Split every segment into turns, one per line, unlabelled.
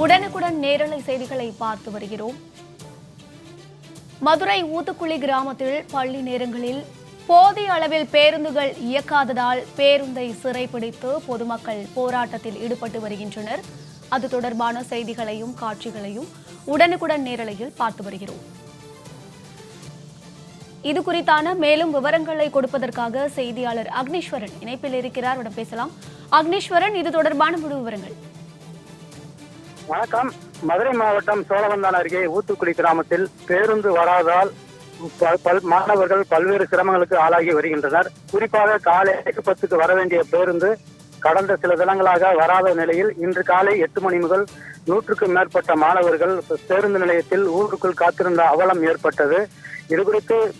உடனுக்குடன் நேரலை செய்திகளை பார்த்து வருகிறோம். மதுரை ஊத்துக்குளி கிராமத்தில் பள்ளி நேரங்களில் போதிய அளவில் பேருந்துகள் இயக்காததால் பேருந்தை சிறைப்பிடித்து பொதுமக்கள் போராட்டத்தில் ஈடுபட்டு வருகின்றனர். அது தொடர்பான செய்திகளையும் காட்சிகளையும் உடனுக்குடன் நேரலையில் பார்த்து வருகிறோம். இது குறித்தான மேலும் விவரங்களை கொடுப்பதற்காக செய்தியாளர் அக்னீஸ்வரன் இணைப்பில் இருக்கிறார். அவரிடம் பேசலாம். அக்னீஸ்வரன் இது தொடர்பான முழு விவரங்கள்.
வணக்கம். மதுரை மாவட்டம் சோழவந்தான் அருகே ஊத்துக்குடி கிராமத்தில் பேருந்து வராதால் பல்- பல் மாணவர்கள் பல்வேறு சிரமங்களுக்கு ஆளாகி வருகின்றனர். குறிப்பாக காலை எட்டு பத்துக்கு வர வேண்டிய பேருந்து கடந்த சில தினங்களாக வராத நிலையில் இன்று காலை எட்டு மணி முதல் நூற்றுக்கும் மேற்பட்ட மாணவர்கள் பேருந்து நிலையத்தில் ஊருக்குள் காத்திருந்த அவலம் ஏற்பட்டது. இது குறித்து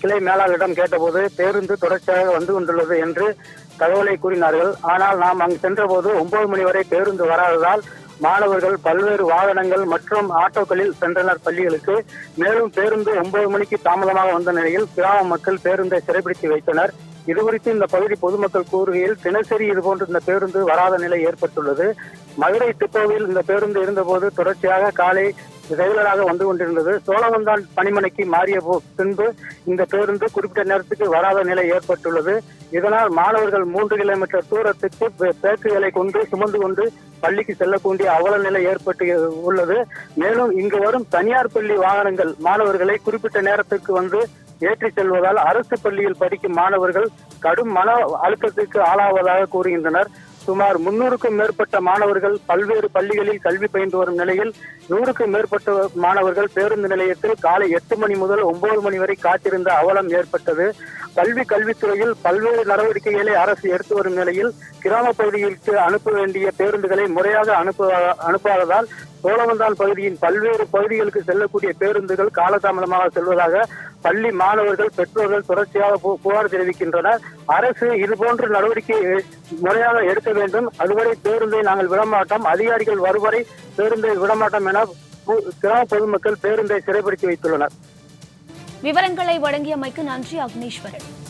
கிளை மேலாளரிடம் கேட்டபோது பேருந்து தொடர்ச்சியாக வந்து கொண்டுள்ளது என்று தகவலை கூறினார்கள். ஆனால் நாம் அங்கு சென்றபோது ஒன்பது மணி வரை பேருந்து வராததால் மாணவர்கள் பல்வேறு வாகனங்கள் மற்றும் ஆட்டோக்களில் சென்றனர் பள்ளிகளுக்கு. மேலும் பேருந்து ஒன்பது மணிக்கு தாமதமாக வந்த நிலையில் கிராம மக்கள் பேருந்தை சிறைபிடித்து வைத்தனர். இதுகுறித்து இந்த பகுதி பொதுமக்கள் கூறுகையில் தினசரி இதுபோன்று இந்த பேருந்து வராத நிலை ஏற்பட்டுள்ளது. மதுரை டிப்போவில் இந்த பேருந்து இருந்தபோது தொடர்ச்சியாக காலை ரெகுலராக வந்து கொண்டிருந்தது. சோழவந்தான் பணிமனைக்கு மாறிய போ- பின்பு இந்த பேருந்து குறிப்பிட்ட நேரத்துக்கு வராத நிலை ஏற்பட்டுள்ளது. இதனால் மாணவர்கள் மூன்று கிலோமீட்டர் தூரத்துக்கு பேக்குகளை கொண்டு சுமந்து கொண்டு பள்ளிக்கு செல்லக்கூடிய அவல நிலை ஏற்பட்டு உள்ளது. மேலும் இங்கு வரும் தனியார் பள்ளி வாகனங்கள் மாணவர்களை குறிப்பிட்ட நேரத்துக்கு வந்து ஏற்றி செல்வதால் அரசு பள்ளியில் படிக்கும் மாணவர்கள் கடும் மன அழுத்தத்திற்கு ஆளாவதாக கூறுகின்றனர். சுமார் முன்னூறுக்கும் மேற்பட்ட மாணவர்கள் பல்வேறு பள்ளிகளில் கல்வி பயின்று வரும் நிலையில் நூறுக்கும் மேற்பட்ட மாணவர்கள் பேருந்து நிலையத்தில் காலை எட்டு மணி முதல் ஒன்பது மணி வரை காத்திருந்த அவலம் ஏற்பட்டது. கல்வி கல்வித்துறையில் பல்வேறு நடவடிக்கைகளை அரசு எடுத்து வரும் நிலையில் கிராம பகுதிகளுக்கு அனுப்ப வேண்டிய பேருந்துகளை முறையாக அனுப்ப அனுப்பாததால் சோழவந்தான் பகுதியின் பல்வேறு பகுதிகளுக்கு செல்லக்கூடிய பேருந்துகள் காலதாமதமாக செல்வதாக பள்ளி மாணவர்கள் பெற்றோர்கள் தொடர்ச்சியாக பு- புகார் தெரிவிக்கின்றனர். அரசு இதுபோன்ற நடவடிக்கை முறையாக எடுக்க வேண்டும். அதுவரை பேருந்தை நாங்கள் விடமாட்டோம். அதிகாரிகள் வருவரை பேருந்தை விடமாட்டோம் என பு- கிராம பொதுமக்கள் பேருந்தை சிறைப்படுத்தி வைத்துள்ளனர்.
விவரங்களை வழங்கியமைக்கு நன்றி அக்னீஸ்வரன்.